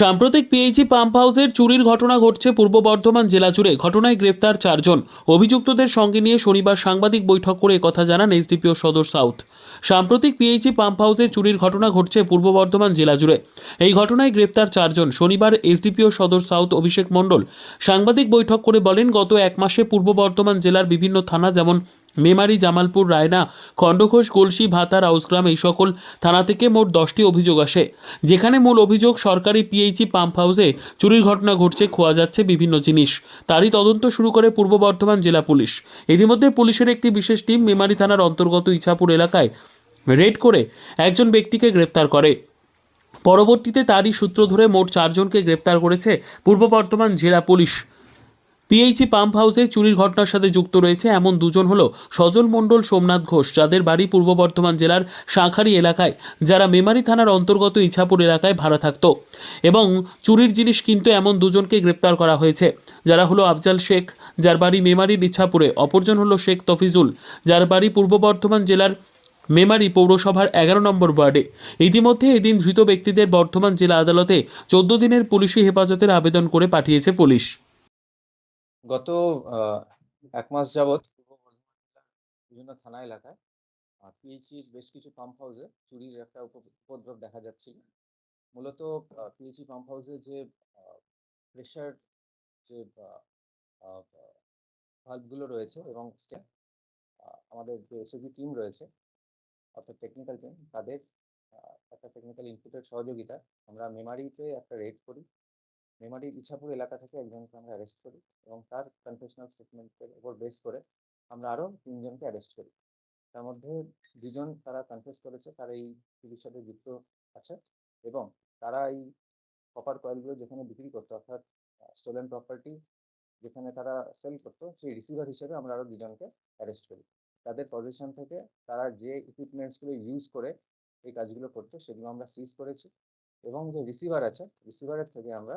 সাম্প্রতিক PHE pump হাউসের চুরির ঘটনা ঘটছে পূর্ব বর্ধমান জেলা জুড়ে। ঘটনায় গ্রেফতার চারজন। অভিযুক্তদের সঙ্গে নিয়ে শনিবার সাংবাদিক বৈঠক করে কথা জানান এসডিপিও সদর সাউথ। সাম্প্রতিক পিএইচি পাম্প হাউসে চুরির ঘটনা ঘটছে পূর্ব বর্ধমান জেলা জুড়ে। এই ঘটনায় গ্রেফতার চারজন। শনিবার এসডিপিও সদর সাউথ অভিষেক মণ্ডল সাংবাদিক বৈঠক করে বলেন, গত এক মাসে পূর্ব বর্ধমান জেলার বিভিন্ন থানা যেমন মেমারি, জামালপুর, রায়না, খণ্ডঘোষ, কলসি, ভাতা, রাউসগ্রাম এই সকল থানা থেকে মোট দশটি অভিযোগ আসে। যেখানে মূল অভিযোগ, সরকারি পিএইচি পাম্প হাউসে চুরির ঘটনা ঘটছে, খোয়া যাচ্ছে বিভিন্ন জিনিস। তারই তদন্ত শুরু করে পূর্ব বর্ধমান জেলা পুলিশ। ইতিমধ্যে পুলিশের একটি বিশেষ টিম মেমারি থানার অন্তর্গত ইছাপুর এলাকায় রেড করে একজন ব্যক্তিকে গ্রেফতার করে। পরবর্তীতে তারই সূত্র ধরে মোট চারজনকে গ্রেপ্তার করেছে পূর্ব বর্ধমান জেলা পুলিশ। পিএইচি পাম্প হাউসে চুরির ঘটনার সাথে যুক্ত রয়েছে এমন দুজন হলো সজল মণ্ডল, সোমনাথ ঘোষ, যাদের বাড়ি পূর্ব বর্ধমান জেলার শাঁখারি এলাকায়, যারা মেমারি থানার অন্তর্গত ইছাপুর এলাকায় ভাড়া থাকত। এবং চুরির জিনিস কিন্তু এমন দুজনকে গ্রেপ্তার করা হয়েছে। যারা হলো আফজাল শেখ, যার বাড়ি মেমারির ইছাপুরে, অপরজন হলো শেখ তফিজুল, যার বাড়ি পূর্ব বর্ধমান জেলার মেমারি পৌরসভার এগারো নম্বর ওয়ার্ডে। ইতিমধ্যে এদিন ধৃত ব্যক্তিদের বর্ধমান জেলা আদালতে চোদ্দ দিনের পুলিশি হেফাজতের আবেদন করে পাঠিয়েছে পুলিশ। গত এক মাস যাবৎ বিভিন্ন থানা এলাকায় পিএইচির বেশ কিছু পাম্প হাউসে চুরির একটা উপ- উপদ্রব দেখা যাচ্ছিল। মূলত পিএইচি পাম্প হাউসে যে প্রেশার যে ভাল্বগুলো রয়েছে এবং আমাদের যে এসওজি টিম রয়েছে, অর্থাৎ টেকনিক্যাল টিম তাদের একটা টেকনিক্যাল ইনপুটের সহযোগিতা আমরা মেমারিতে একটা রেড করি। মেমারি ইছাপুর এলাকা থেকে একজনকে আমরা অ্যারেস্ট করি এবং তার কনফেশনাল স্টেটমেন্টের উপর বেস করে আমরা আরও তিনজনকে অ্যারেস্ট করি। তার মধ্যে দুজন তারা কনফেস করেছে, তারা এই চুরির সাথে যুক্ত আছে এবং তারা এই কপার কয়েলগুলো যেখানে বিক্রি করতো অর্থাৎ স্টোলেন প্রপার্টি যেখানে তারা সেল করতো, সেই রিসিভার হিসেবে আমরা আরও দুজনকে অ্যারেস্ট করি। তাদের পজিশন থেকে তারা যে ইকুইপমেন্টসগুলো ইউজ করে এই কাজগুলো করতো সেগুলো আমরা সিজ করেছি এবং যে রিসিভার আছে রিসিভারের থেকে আমরা